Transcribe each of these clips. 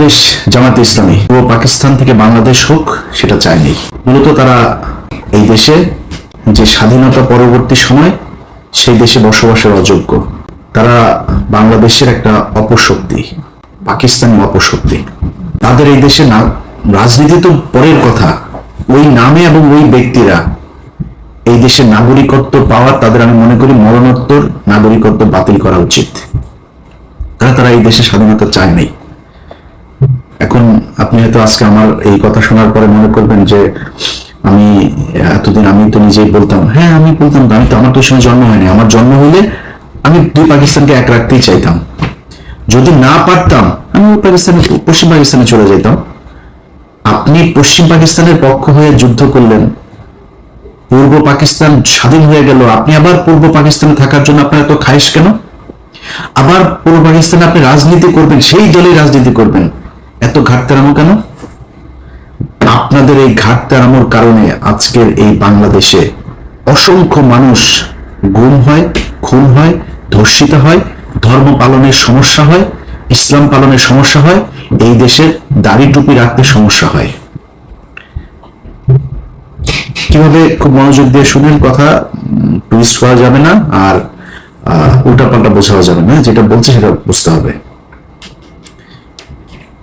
বাংলাদেশ জামাত ইসলামী। ও পাকিস্তান থেকে বাংলাদেশ হোক, সেটা চায়নি। মূলত তারা এই দেশে যে স্বাধীনতা পরবর্তী সময়, সেই দেশে বসবাসের অযোগ্য। তারা বাংলাদেশের একটা অপশক্তি, পাকিস্তানি অপশক্তি। তাদের এই দেশে না রাজনীতি তো পরের কথা। ওই নামে এবং ওই ব্যক্তিরা এই দেশের নাগরিকত্ব পাওয়ার, তাদের আমি মনে করি মরণোত্তর নাগরিকত্ব বাতিল করা উচিত। কারণ তারা এই দেশে স্বাধীনতা চায় নাই? এখন আপনি হয়তো আজকে আমার এই কথা শোনার পরে মনে করবেন যে আমি, এতদিন আমি তো নিজেই বলতাম হ্যাঁ আমি বলতাম আমি তো, আমার তো সময় জন্ম হয়নি। আমার জন্ম হলে আমি দুই পাকিস্তানকে এক রাখতেই চাইতাম। যদি না পারতাম, আমি পাকিস্তানে, পশ্চিম পাকিস্তানে চলে যেতাম আপনি পশ্চিম পাকিস্তানের পক্ষ হয়ে যুদ্ধ করলেন, পূর্ব পাকিস্তান স্বাধীন হয়ে গেল। আপনি আবার পূর্ব পাকিস্তানে থাকার জন্য আপনার এত খাইশ কেন? আবার পূর্ব পাকিস্তানে আপনি রাজনীতি করবেন, সেই দলে রাজনীতি করবেন। এত ঘাট তেরানো কেন? আপনাদের এই ঘাট তেরানোর কারণে আজকের এই বাংলাদেশে অসংখ্য মানুষ গুম হয়, খুন হয়, ধর্ষিত হয়, ধর্ম পালনের সমস্যা হয়, ইসলাম পালনের সমস্যা হয়, এই দেশের দাড়ি টুপি রাখতে সমস্যা হয়। কীভাবে খুব মনোযোগ দিয়ে শুনেন কথা টুইস্ট করা যাবে না, আর উল্টা পাল্টা বোঝাও যাবে না, যেটা বলছে সেটা বুঝতে হবে।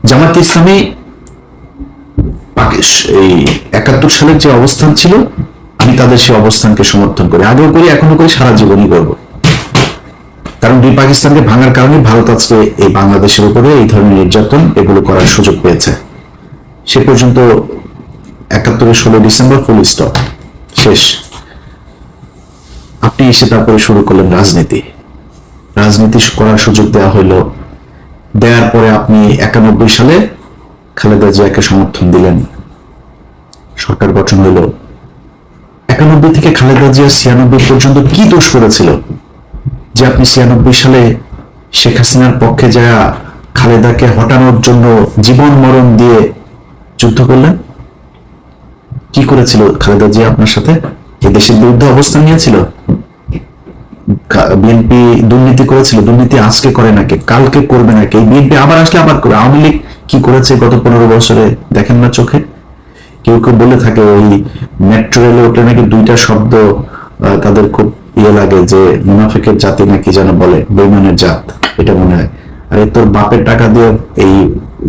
জামাত ইসলামী এই একাত্তর সালের যে অবস্থান ছিল, আমি তাদের সেই অবস্থানকে সমর্থন করি। আগেও করি, এখনও করি, সারা জীবনই করব। কারণ দুই পাকিস্তানকে ভাঙার কারণে ভারত আজকে এই বাংলাদেশের উপরে এই ধরনের নির্যাতন এগুলো করার সুযোগ পেয়েছে। সে পর্যন্ত একাত্তরের ষোলো ডিসেম্বর ফুল স্টপ শেষ। আপনি এসে তারপরে শুরু করলেন রাজনীতি। রাজনীতি করার সুযোগ দেওয়া হইল দেওয়ার পরে আপনি একানব্বই সালে খালেদা জিয়াকে সমর্থন দিলেন। সরকার গঠন হইল। একানব্বই থেকে খালেদা জিয়া ছিয়ানব্বই পর্যন্ত কি দোষ করেছিল? যে আপনি ছিয়ানব্বই সালে শেখ হাসিনার পক্ষে যা খালেদাকে হটানোর জন্য জীবন মরণ দিয়ে যুদ্ধ করলেন? কি করেছিল খালেদা জিয়া আপনার সাথে? এই দেশের বিরুদ্ধে অবস্থান নিয়েছিল? বিএনপি দুর্নীতি করেছিল, দুর্নীতি আজকে করে নাকি, কালকে করবে নাকি? বিএনপি আবার আসলে আবার করবে। আওয়ামী লীগ কি করেছে গত পনেরো বছরে, দেখেন না চোখে? কেউ কেউ বলে থাকে ওই মেট্রো রেলে উঠলে নাকি দুইটা শব্দ তাদের খুব ইয়ে লাগে যে মুনাফিকের জাতি নাকি যেন বলে, বেইমানের জাত, এটা মনে হয়। আরে তোর বাপের টাকা দিয়ে এই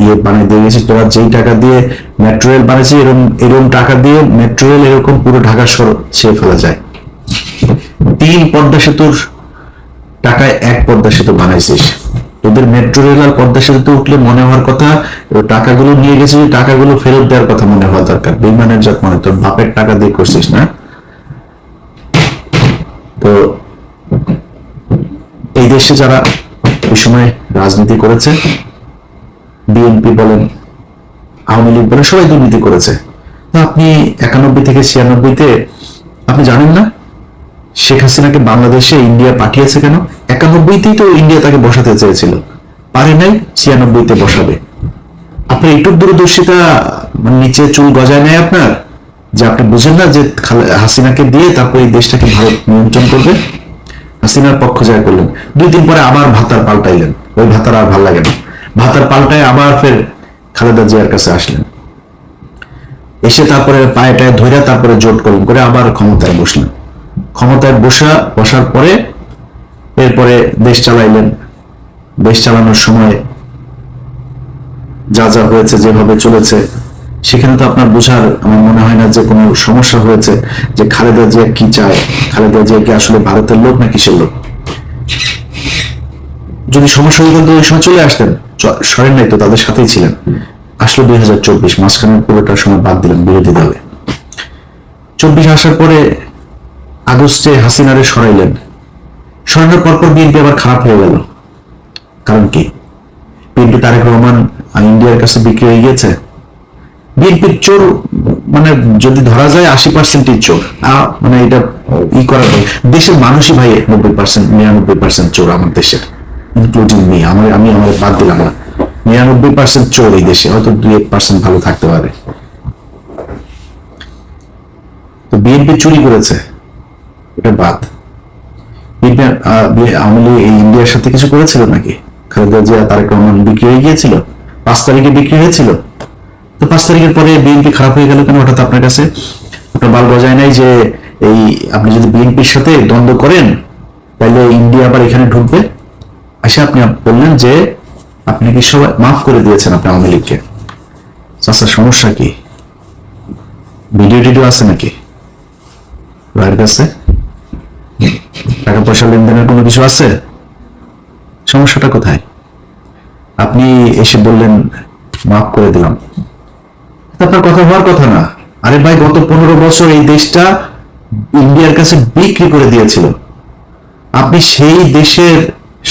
ইয়ে বানিয়ে দিয়ে গেছিস, তোরা যেই টাকা দিয়ে মেট্রো রেল বানিয়েছি এরকম এরকম টাকা দিয়ে মেট্রো রেল এরকম পুরো ঢাকা শহর ছেড়ে ফেলা যায়। তিন পদ্মা সেতুর টাকায় এক পদ্মা সেতু বানাইছিস। তোদের মেট্রো রেল আর পদ্মা সেতুতে উঠলে মনে হওয়ার কথা টাকাগুলো নিয়ে গেছিস টাকাগুলো ফেরত দেওয়ার কথা মনে হওয়া দরকার। বেইমানের জাত মনে তোর বাপের টাকা দিয়ে করছিস, না? তো এই দেশে যারা ওই সময় রাজনীতি করেছে বিএনপি বলেন, আওয়ামী লীগ বলেন, সবাই দুর্নীতি করেছে। তো আপনি একানব্বই থেকে ছিয়ানব্বইতে, আপনি জানেন না? শেখ হাসিনাকে বাংলাদেশে ইন্ডিয়া পাঠিয়েছে কেন? একানব্বইতেই তো ইন্ডিয়া তাকে বসাতে চেয়েছিল। পারে নাই, ছিয়ানব্বইতে বসাবে। আপনার একটু দূরদর্শিতা মানে নিচে চুল গজায় নেয় আপনার? যে আপনি বুঝেন না যে হাসিনাকে দিয়ে তারপর এই দেশটাকে ভারত নিয়ন্ত্রণ করবে? হাসিনার পক্ষ জয় করলেন। দুই দিন পরে আবার ভাতার পাল্টাইলেন। ওই ভাতার আর ভালো লাগে না। ভাতার পাল্টায় আবার ফের খালেদা জিয়ার কাছে আসলেন। এসে তারপরে পায়ে টায়ে ধরে তারপরে জোট করলেন, করে আবার ক্ষমতায় বসলেন। ক্ষমতায় বসা, বসার পরে এরপরে দেশ চালাইলেন। দেশ চালানোর সময় যা যা হয়েছে, যেভাবে চলেছে, সেখানে তো আপনার বোঝার আমার মনে হয় না যে কোনো সমস্যা হয়েছে যে খালেদা জিয়া কি চায়। খালেদা জিয়া কি আসলে ভারতের লোক না কিসের লোক? যদি সমস্যা হয়ে তো ওই সময় চলে আসতেন। সরেন নাই তো, তাদের সাথেই ছিলেন। আসলো দুই হাজার চব্বিশ, মাঝখানে পুরোটার সময় বাদ দিলেন বিরোধী দলে। চব্বিশ আসার পরে আগস্টে হাসিনারে সরাইলেন। সরানোর পরপর বিএনপি আবার খারাপ হয়ে গেল। কারণ কি? বিএনপি তারেক রহমান ইন্ডিয়ার কাছে বিক্রি হয়ে গিয়েছে। বিএনপির চোর মানে যদি ধরা যায় আশি পার্সেন্টই চোর। মানে এটা ই করা যায়। দেশের মানুষই ভাই নব্বই পার্সেন্ট নিরানব্বই পার্সেন্ট চোর আমার দেশের। ইনক্লুডিং মি আমার, আমি আমার বাদ দিলাম না। নিরানব্বই পার্সেন্ট চোর এই দেশে, হয়তো দুই এক পার্সেন্ট ভালো থাকতে পারে। তো বিএনপি চুরি করেছে। এটা বাদ। আওয়ামী এই ইন্ডিয়ার সাথে কিছু করেছিল নাকি? খালেদা জিয়া, তারেক রহমান বিক্রি হয়ে গিয়েছিল? পাঁচ তারিখে বিক্রি হয়েছিল? তো পাঁচ তারিখের পরে বিএনপি খারাপ হয়ে গেল কেন হঠাৎ আপনার কাছে? আপনার বাল বজায় নাই যে এই, আপনি যদি বিএনপির সাথে দ্বন্দ্ব করেন, তাহলে ইন্ডিয়া আবার এখানে ঢুকবে? আসে আপনি বললেন যে আপনি কি সবাই মাফ করে দিয়েছেন আপনি আওয়ামী লীগকে। চাষা সমস্যা কি? ভিডিও টিডিও আছে নাকি? ভাইয়ের কাছে টাকা পয়সা লেনদেনের কোনো কিছু আছে? সমস্যাটা কোথায়? আপনি এসে বললেন, মাফ করে দিলাম। আপনার কথা হওয়ার কথা না। আরে ভাই, গত পনেরো বছর এই দেশটা ইন্ডিয়ার কাছে বিক্রি করে দিয়েছিল। আপনি সেই দেশের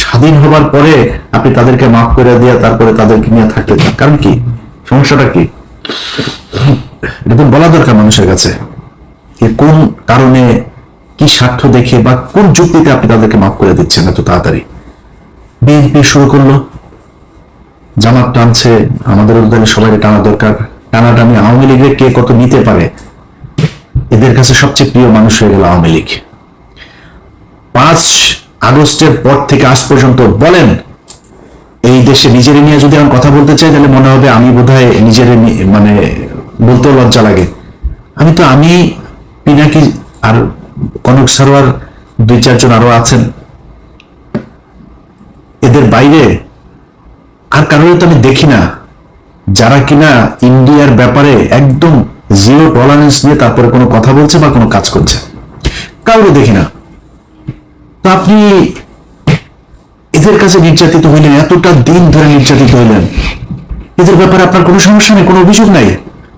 স্বাধীন হবার পরে আপনি তাদেরকে মাফ করে দিয়ে তারপরে তাদেরকে নিয়ে থাকতে চান কারণ কি? সমস্যাটা কি? এটা তো বলা দরকার মানুষের কাছে। কোন কারণে কি স্বার্থ দেখে বা কোন যুক্তিতে আপনি তাদেরকে মাফ করে দিচ্ছেন এত তাড়াতাড়ি? বিএনপি শুরু করল। জামাত টানছে, আমাদের তাহলে সবাই টানা দরকার। টানাটানি আওয়ামী লীগের কে কত নিতে পারে? এদের কাছে সবচেয়ে প্রিয় মানুষ হয়ে গেল আওয়ামী লীগ। পাঁচ আগস্টের পর থেকে আজ পর্যন্ত বলেন, এই দেশে নিজের নিয়ে যদি আমি কথা বলতে চাই, তাহলে মনে হবে আমি বোধহয় নিজের মানে বলতেও লজ্জা লাগে। আমি তো, আমি পিনাকি আর কনক সারোয়ার দুই চারজন আরও আছেন। এদের বাইরে আর কারোর তো আমি দেখি না। যারা কিনা ইন্ডিয়ার ব্যাপারে একদম জিরো টলারেন্স নিয়ে তারপরে কোনো কথা বলছে বা কোনো কাজ করছে। কাউকে দেখি না। তো আপনি এদের কাছে নির্যাতিত হইলেন, এতটা দিন ধরে নির্যাতিত হইলেন। এদের ব্যাপারে আপনার কোনো সমস্যা নেই, কোনো অভিযোগ নাই।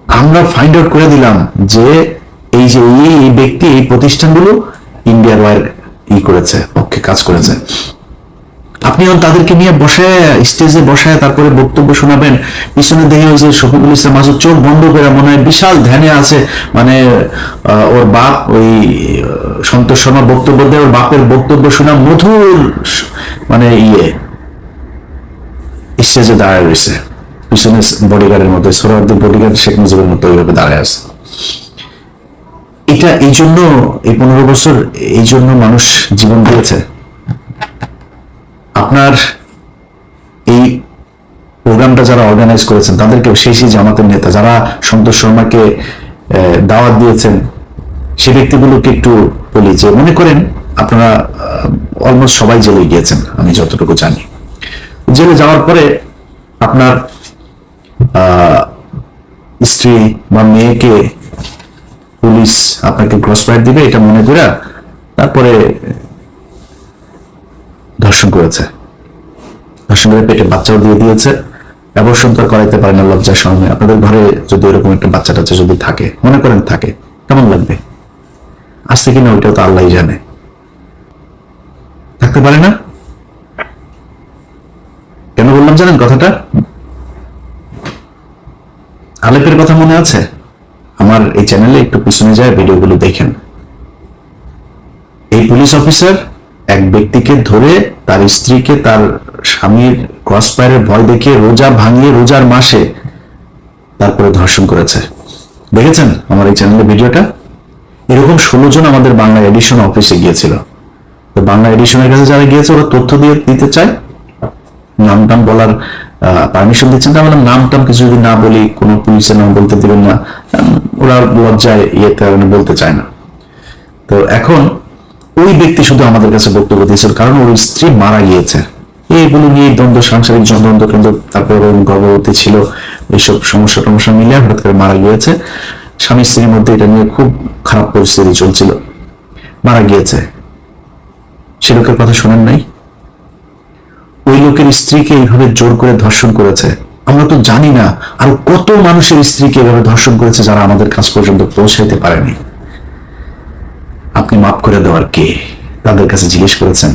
আমরা ফাইন্ড আউট করে দিলাম যে এই যে এই ব্যক্তি, এই প্রতিষ্ঠানগুলো ইন্ডিয়ার ওয়ার ই করেছে, পক্ষে কাজ করেছে। আপনি তাদেরকে নিয়ে বসায় স্টেজে বসায় তারপরে বক্তব্য শোনাবেন। পিছনে দেখে ওই যে শফিকুল ইসলাম মাসুদ চোখ বন্ধ করে মনে হয় বিশাল ধ্যানে আছে। মানে ওর বাপ ওই সন্তোষ শর্মা বক্তব্য দেয়, ওর বাপের বক্তব্য শোনা মধুর মানে ইয়ে। স্টেজে দাঁড়ায় রয়েছে। পিছনে বডিগার্ডের মতো সোহরাওয়ার্দী বডিগার্ড শেখ মুজিবের মতো ওইভাবে দাঁড়ায় আছে। এটা এই জন্য, এই পনেরো বছর, এই জন্য মানুষ জীবন দিয়েছে। আপনার এই প্রোগ্রামটা যারা অর্গানাইজ করেছেন তাদেরকে সেই সেই জামাতের নেতা, যারা সন্তোষ শর্মাকে দাওয়াত দিয়েছেন, সে ব্যক্তিগুলোকে একটু বলি যে, মনে করেন আপনারা অলমোস্ট সবাই জেলে গিয়েছেন, আমি যতটুকু জানি। জেলে যাওয়ার পরে আপনার স্ত্রী বা মেয়েকে পুলিশ আপনাকে ক্রস ফায়ার দিবে, এটা মনে করে তারপরে ধর্ষণ করেছে। ধর্ষণ করে পেটে বাচ্চাও দিয়ে দিয়েছে অবসর তো করাইতে পারে না লজ্জার সঙ্গে। আপনাদের ঘরে যদি এরকম একটা বাচ্চা টাচ্চা যদি থাকে, মনে করেন থাকে, কেমন লাগবে? আসছে কিনা ওইটাও তো আল্লাহ জানে। থাকতে পারে না? কেন বললাম জানেন কথাটা? আলেপের কথা মনে আছে? আমার এই চ্যানেলে একটু পিছনে যায়, ভিডিওগুলো দেখেন। এই পুলিশ অফিসার এক ব্যক্তিকে ধরে তার স্ত্রীকে তার স্বামীর ক্রসফায়ারের ভয় দেখিয়ে রোজা ভাঙিয়ে রোজার মাসে তারপরে ধর্ষণ করেছে। দেখেছেন আমার এই চ্যানেলের ভিডিওটা? এরকম ষোলো জন আমাদের বাংলা এডিশন অফিসে গিয়েছিল। তো বাংলা এডিশনের কাছে যারা গিয়েছে, ওরা তথ্য দিয়ে দিতে চায়। নাম টাম বলার পারমিশন দিচ্ছেন। তার মানে নাম টাম কিছু যদি না বলি, কোনো পুলিশের নাম বলতে দেবেন না ওরা লজ্জায় ইয়েতে বলতে চায় না। তো এখন ওই ব্যক্তি শুধু আমাদের কাছে বক্তব্য দিয়েছিল, কারণ ওর স্ত্রী মারা গিয়েছে। এইগুলো নিয়ে দ্বন্দ্ব, সাংসারিক দ্বন্দ্ব কিন্তু তারপর গর্ভবতী ছিল এইসব সমস্যা টমস্যা মিলে হঠাৎ করে মারা গিয়েছে। স্বামী স্ত্রীর মধ্যে এটা নিয়ে খুব খারাপ পরিস্থিতি চলছিল। মারা গিয়েছে। সে লোকের কথা শোনেন নাই? ওই লোকের স্ত্রীকে এইভাবে জোর করে ধর্ষণ করেছে। আমরা তো জানি না আর কত মানুষের স্ত্রীকে এভাবে ধর্ষণ করেছে যারা আমাদের কাছ পর্যন্ত পৌঁছাইতে পারেনি। আপনি মাফ করে দেওয়ার কে? তাদের কাছে জিজ্ঞেস করেছেন।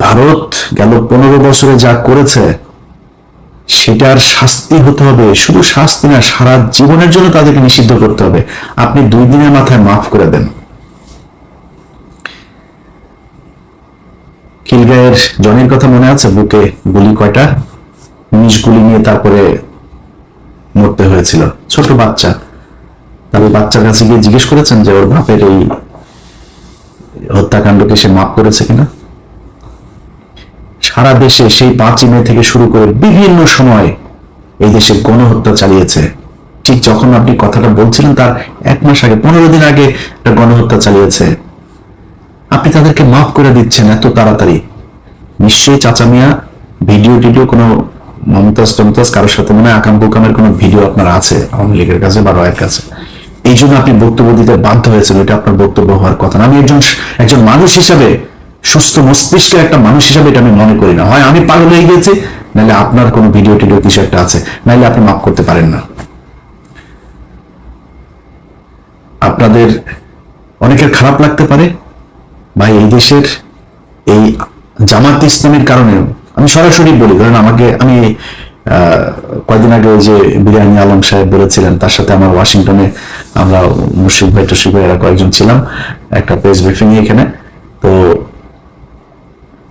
ভারত গেল পনেরো বছরে যা করেছে, সেটার শাস্তি হতে হবে। শুধু শাস্তি না, সারা জীবনের জন্য তাদেরকে নিষিদ্ধ করতে হবে। আপনি দুই দিনের মাথায় মাফ করে দেন। খিলগাঁয়ের জনের কথা মনে আছে? বুকে গুলি কয়টা? উনিশ গুলি নিয়ে তারপরে মরতে হয়েছিল। ছোট বাচ্চা। তাহলে বাচ্চার কাছে গিয়ে জিজ্ঞেস করেছেন যে ওর বাপের এই হত্যাকাণ্ডকে সে মাফ করেছে কিনা? সারা দেশে সেই পাঁচই মে থেকে শুরু করে বিভিন্ন সময় এই দেশে গণহত্যা চালিয়েছে। ঠিক যখন আপনি কথাটা বলছিলেন তার এক মাস আগে, পনেরো দিন আগে একটা গণহত্যা চালিয়েছে। আপনি তাদেরকে মাফ করে দিচ্ছেন এত তাড়াতাড়ি। নিশ্চয়ই চাচা মিয়া, ভিডিও টিডিও কোনো মমতাজ টমতাজ কারোর সাথে মনে হয় আকাম কুকামের কোনো ভিডিও আপনার আছে, আওয়ামী লীগের কাছে বা রয়ের কাছে। এই জন্য আপনি বক্তব্য দিতে বাধ্য হয়েছিল এটা আপনার বক্তব্য হওয়ার কথা না। আমি একজন একজন মানুষ হিসাবে, সুস্থ মস্তিষ্কের একটা মানুষ হিসাবে এটা আমি মনে করি না। হয় আমি পাগল হয়ে গেছি, নাহলে আপনার কোনো ভিডিও টিডিও কিছু একটা আছে, নাহলে আপনি মাফ করতে পারেন না। আপনাদের অনেকের খারাপ লাগতে পারে ভাই এই দেশের এই জামাত ইসলামের কারণে আমি সরাসরি বলি ধরেন আমাকে আমি কয়েকদিন আগে ওই যে বিরিয়ানি আলম সাহেব বলেছিলেন তার সাথে আমার ওয়াশিংটনে আমরা মুর্শিদ ভাই টসিক ভাই এরা কয়েকজন ছিলাম একটা প্রেস ব্রিফিং এখানে। তো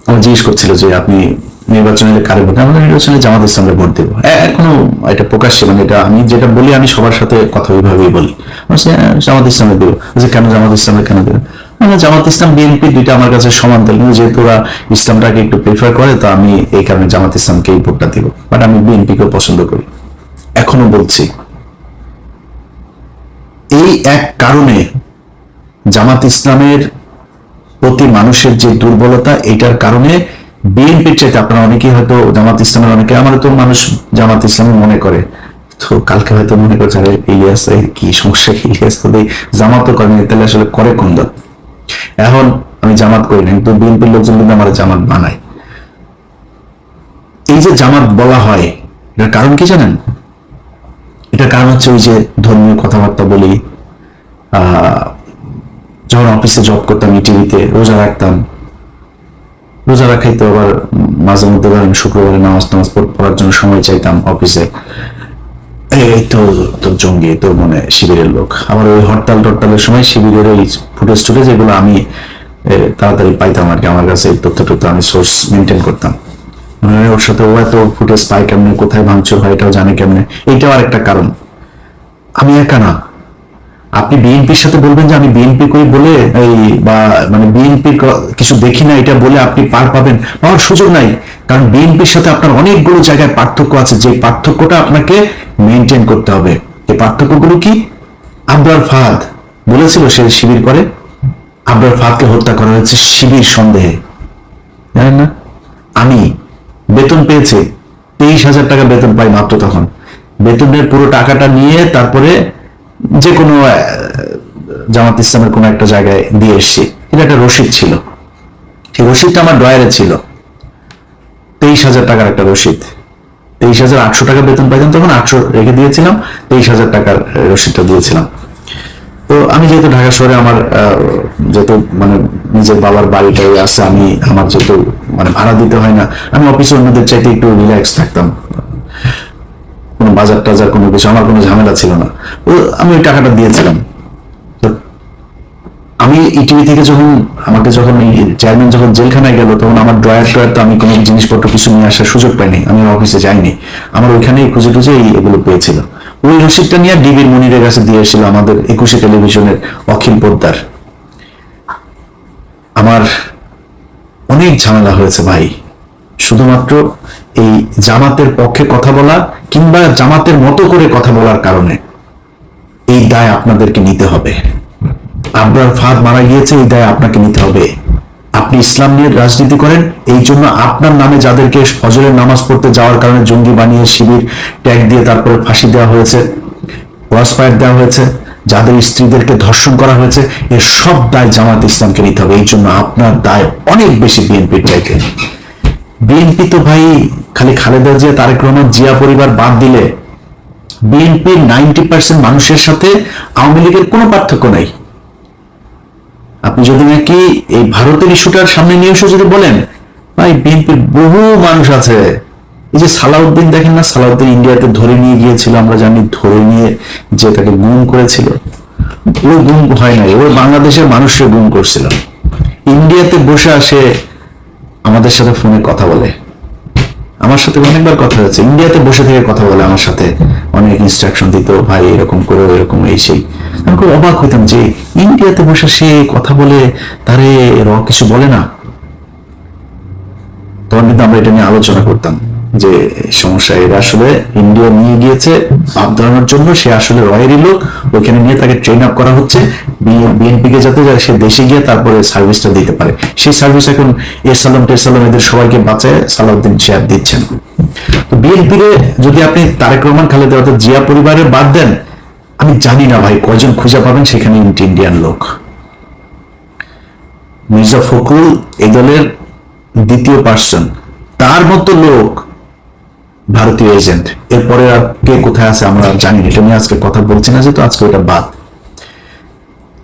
আমার জিজ্ঞেস করছিল যে আপনি নির্বাচনে কারে ভোট আমরা নির্বাচনে জামাত ইসলামের ভোট দেবো। এ- এখনও এটা প্রকাশ্যে মানে এটা আমি যেটা বলি আমি সবার সাথে কথা ওইভাবেই বলি। হ্যাঁ, জামাত ইসলামের দেবো। যে কেন জামাত ইসলামের কেন দেবো মানে জামাত ইসলাম, বিএনপি দুইটা আমার কাছে সমান দল যেহেতু ওরা ইসলামটাকে একটু প্রেফার করে, তো আমি এই কারণে জামাত ইসলামকেই ভোটটা দিব। বাট আমি বিএনপিকেও পছন্দ করি। এখনও বলছি, এই এক কারণে জামাত ইসলামের প্রতি মানুষের যে দুর্বলতা, এটার কারণে বিএনপির চাইতে আপনারা অনেকেই হয়তো জামাত ইসলামের অনেকে আমার তো মানুষ জামাত ইসলাম মনে করে। তো কালকে হয়তো মনে করছে ইলিয়াস কি সমস্যা? ইলিয়াস তো জামাতও করেনি তাহলে আসলে করে কোন দল? এখন আমি জামাত করি না কিন্তু বিএনপির লোকজন কিন্তু আমার জামাত বানায়। এই যে জামাত বলা হয়, এটার কারণ কি জানেন? এটার কারণ হচ্ছে ওই যে ধর্মীয় কথাবার্তা বলি যখন অফিসে জব করতাম টিভিতে রোজা রাখতাম, রোজা রাখাই তো আবার মাঝে মধ্যে ধরেন শুক্রবারে নামাজ টামাজ পড়ার জন্য সময় চাইতাম অফিসে জঙ্গি মানে শিবিরের লোক। আমার ওই হরতাল টরতালের সময় শিবিরের ওই ফুটেজ টুটেজ এগুলো আমি তাড়াতাড়ি পাইতাম আর কি। আমার কাছে তথ্য টথ্য আমি সোর্স মেনটেন করতাম। মানে ওর সাথে ও এত ফুটেজ পায় কেমনে, কোথায় ভাঙচুর হয়, এটাও জানে কেমনে। এইটাও আর একটা কারণ। আমি একা না। আপনি বিএনপির সাথে বলবেন যে আমি বিএনপি করি বলে এই বা মানে বিএনপির কিছু দেখি না, এটা বলে আপনি পার পাবেন, পাওয়ার সুযোগ নাই। কারণ বিএনপির সাথে আপনার অনেকগুলো জায়গায় পার্থক্য আছে, যে পার্থক্যটা আপনাকে মেনটেন করতে হবে। এই পার্থক্যগুলো কি? আবরার ফাহাদ বলেছিল সে শিবির করে, আবরার ফাহাদকে হত্যা করা হয়েছে শিবির সন্দেহে। জানেন না? আমি বেতন পেয়েছি, তেইশ হাজার টাকা বেতন পাই মাত্র তখন। বেতনের পুরো টাকাটা নিয়ে তারপরে যে কোনো জামাত ইসলামের কোনো একটা জায়গায় দিয়ে এসছি। এটা একটা রসিদ ছিল। সেই রসিদটা আমার ড্রয়ারে ছিল। তেইশ হাজার টাকার একটা রসিদ। তেইশ হাজার আটশো টাকা বেতন পাইতাম তখন আটশো রেখে দিয়েছিলাম, তেইশ হাজার টাকার রসিদটা দিয়েছিলাম। তো আমি যেহেতু ঢাকা শহরে আমার যেহেতু মানে নিজের বাবার বাড়িটাই আছে, আমি, আমার যেহেতু মানে ভাড়া দিতে হয় না, আমি অফিসে অন্যদের চাইতে একটু রিল্যাক্স থাকতাম। বাজার টাজার কোনো কিছু, আমার কোনো ঝামেলা ছিল না। তো আমি ওই টাকাটা দিয়েছিলাম। আমি ইটিভি থেকে যখন, আমাকে যখন চেয়ারম্যান যখন জেলখানায় গেল, তখন আমার ড্রয়ার ট্রয়ার তো আমি কোনো জিনিসপত্র কিছু নিয়ে আসার সুযোগ পাইনি, আমি অফিসে যাইনি। আমার ওইখানেই খুঁজে টুজে এই এগুলো পেয়েছিল। ওই রসিদটা নিয়ে ডিবির মনিরের কাছে দিয়ে এসেছিল আমাদের একুশে টেলিভিশনের অখিল পোদ্দার। আমার অনেক ঝামেলা হয়েছে ভাই। শুধুমাত্র এই জামাতের পক্ষে কথা বলা কিংবা জামাতের মতো করে কথা বলার কারণে এই দায় আপনাদেরকে নিতে হবে। আপনার ফাঁদ মারা গিয়েছে, এই দায় আপনাকে নিতে হবে। আপনি ইসলাম নিয়ে রাজনীতি করেন, এই জন্য আপনার নামে যাদেরকে ফজরের নামাজ পড়তে যাওয়ার কারণে জঙ্গি বানিয়ে শিবির ট্যাগ দিয়ে তারপরে ফাঁসি দেওয়া হয়েছে ক্রসফায়ার দেওয়া হয়েছে, যাদের স্ত্রীদেরকে ধর্ষণ করা হয়েছে এর সব দায় জামাত ইসলামকে নিতে হবে। এই জন্য আপনার দায় অনেক বেশি বিএনপির চাইতে বিএনপি তো ভাই খালি খালেদা জিয়া, তারেক রহমান, জিয়া পরিবার বাদ দিলে বিএনপির নাইনটি পার্সেন্ট মানুষের সাথে আওয়ামী লীগের কোনো পার্থক্য নাই। আপনি যদি নাকি এই ভারতের ইস্যুটার সামনে নিয়ে এসে যদি বলেন, ভাই বিএনপির বহু মানুষ আছে। এই যে সালাউদ্দিন, দেখেন না, সালাউদ্দিন ইন্ডিয়াতে ধরে নিয়ে গিয়েছিল, আমরা জানি ধরে নিয়ে যে তাকে গুম করেছিল। ওই গুম হয় নাই ওই বাংলাদেশের মানুষকে গুম করছিল। ইন্ডিয়াতে বসে আসে আমাদের সাথে ফোনে কথা বলে। আমার সাথে অনেকবার কথা হয়েছে। ইন্ডিয়াতে বসে থেকে কথা বলে আমার সাথে। অনেক ইনস্ট্রাকশন দিত, ভাই, এরকম করো, এরকম এই সেই। আমি খুব অবাক হইতাম যে ইন্ডিয়াতে বসে সে কথা বলে তারে র কিছু বলে না। তখন কিন্তু আমরা এটা নিয়ে আলোচনা করতাম। যে সমস্যা, এরা আসলে ইন্ডিয়া নিয়ে গিয়েছে ভাব ধরানোর জন্য, সে আসলে রয়েরই লোক। ওইখানে নিয়ে তাকে ট্রেন আপ করা হচ্ছে। বিএনপি কে যাতে সে দেশে গিয়ে তারপরে সার্ভিসটা দিতে পারে। সেই সার্ভিস এখন এস সালাম, টেস সালাম, এদের সবাইকে বাঁচায়, সালাউদ্দিন শেয়ার দিচ্ছেন। তো বিএনপি রে যদি আপনি তারেক রহমান, খালেদা অর্থাৎ জিয়া পরিবারের বাদ দেন, আমি জানি না ভাই, কয়জন খুঁজে পাবেন সেখানে ইন্ডিয়ান লোক। মির্জা ফখরুল এই দলের দ্বিতীয় পার্সন তার মতো লোক ভারতীয় এজেন্ট। এরপরে আর কে কোথায় আছে আমরা জানি এটা নিয়ে আজকে কথা বলছি না, যেহেতু আজকে ওটা বাদ।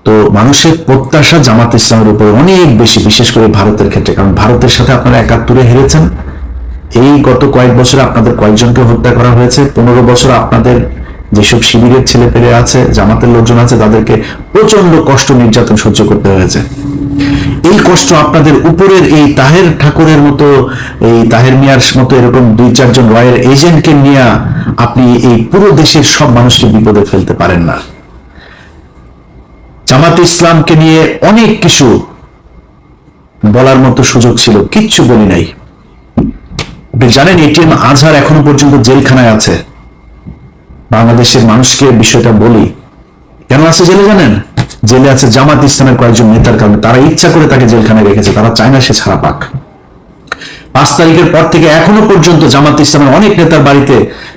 তো মানুষের প্রত্যাশা জামাত ইসলামের উপর অনেক বেশি, বিশেষ করে ভারতের ক্ষেত্রে। কারণ ভারতের সাথে আপনারা একাত্তরে হেরেছেন। এই গত কয়েক বছরে আপনাদের কয়েকজনকে হত্যা করা হয়েছে। পনেরো বছর আপনাদের যেসব শিবিরের ছেলে পেলে আছে, জামাতের লোকজন আছে, তাদেরকে প্রচণ্ড কষ্ট নির্যাতন সহ্য করতে হয়েছে। এই কষ্ট আপনাদের উপরের এই তাহের ঠাকুরের মতো, এই তাহের মিয়ার মতো এরকম দুই চারজন রয়ের এজেন্টকে নিয়ে আপনি এই পুরো দেশের সব মানুষকে বিপদে ফেলতে পারেন না। জামাত ইসলামকে নিয়ে অনেক কিছু বলার মতো সুযোগ ছিল, কিচ্ছু বলি নাই। জানেন, এটিএম আজহার এখনও পর্যন্ত জেলখানায় আছে। বাংলাদেশের মানুষকে বিষয়টা বলি। কেন আছে জেলে জানেন? জেলে আছে জামাত ইসলামের কয়েকজন নেতার কারণে তারা ইচ্ছা করে তাকে জেলখানায় রেখেছে, তারা চায় না সে ছাড়া পাক। পাঁচ তারিখের পর থেকে এখনও পর্যন্ত জামাত ইসলামের অনেক নেতার বাড়িতে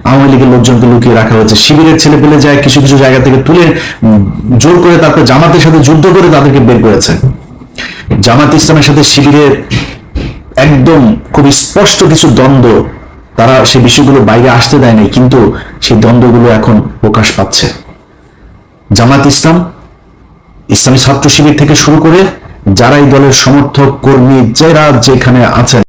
আওয়ামী লীগের লোকজনকে লুকিয়ে রাখা হয়েছে। শিবিরের ছেলে পেলে যায়, কিছু কিছু জায়গা থেকে তুলে জোর করে তারপর জামাতের সাথে যুদ্ধ করে তাদেরকে বের করেছে। জামাত ইসলামের সাথে শিবিরের একদম খুব স্পষ্ট কিছু দ্বন্দ্ব, তারা সে বিষয়গুলো বাইরে আসতে দেয়নি কিন্তু সেই দ্বন্দ্বগুলো এখন প্রকাশ পাচ্ছে। জামাত ইসলাম ইসলামী ছাত্র শিবির থেকে শুরু করে যারা এই দলের সমর্থক কর্মী যারা যেখানে আছেন